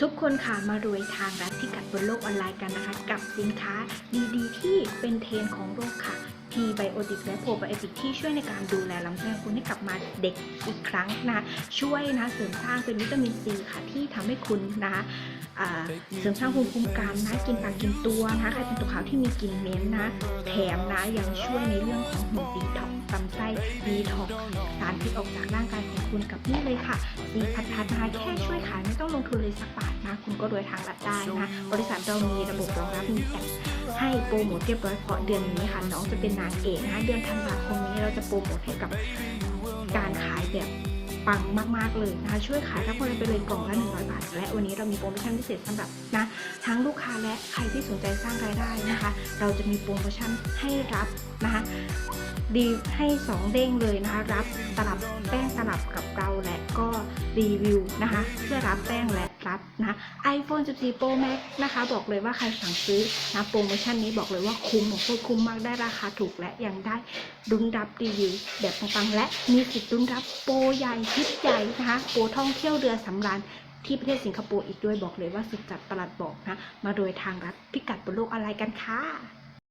ทุกคนค่ะมารวยทางรัฐที่กัดบนโลกออนไลน์กันนะคะ กับสินค้าดีๆ ที่เป็นเทรนของโลกค่ะ p ีไบโอติกและโปรไบโอติกที่ช่วยในการดูแลลำไส้ของคุณให้กลับมาเด็กอีกครั้งนะช่วยนะเสริมสร้างเป็นวิตามินซีค่ะที่ทำให้คุณนะเสริมสร้างภูมิคุ้มกันนะกินปากกินตัวนะใครเป็นตัวขาวที่มีกลิ่นเหม็นนะ แถมนะยังช่วยในเรื่องของหุ่นดีท็อกซ์ลำไส้ดีท็อกซ์สารพิษออกจากร่างกายของคุณกับนี่เลยค่ะสีพัดพัดนะคะแค่ช่วยขายไม่ต้องลงทุนเลยสักบาท นะ คุณก็รวยทางรัฐได้นะ บริษัทเรามีระบบรองรับมีแอปให้โปรโมทเรียบร้อยเพราะเดือนนี้ค่ะน้องจะเป็นนางเอกนะคะเดือนธันวาคมนี้เราจะโปรโมทให้กับการขายแบบปังมากๆเลยนะคะช่วยขายทั้งคนไปเลยกล่องละ100 บาท และวันนี้เรามีโปรโมชั่นพิเศษสำหรับนะทั้งลูกค้าและใครที่สนใจสร้างรายได้นะคะ เราจะมีโปรโมชั่นให้รับนะคะ ดีให้ 2 เด้งเลยนะคะรับตลับแป้งตลับกับเราและก็รีวิวนะคะเพื่อรับแป้งและรับนะ iPhone 14 Pro Max นะคะบอกเลยว่าใครสั่งซื้อนะโปรโมชั่นนี้บอกเลยว่าคุ้มของคุณคุ้มมากได้ราคาถูกและยังได้รุ้นรับรีวิวแบบปังๆและมีสิทธิ์รุ้นรับโปรใหญ่ทิปใหญ่นะคะโปรท่องเที่ยวเรือสำราญที่ประเทศสิงคโปร์อีกด้วยบอกเลยว่าสุดจัดประหลัดบอกนะ มาโดยทางรัฐพิกัดบนโลกออนไลน์กันคะ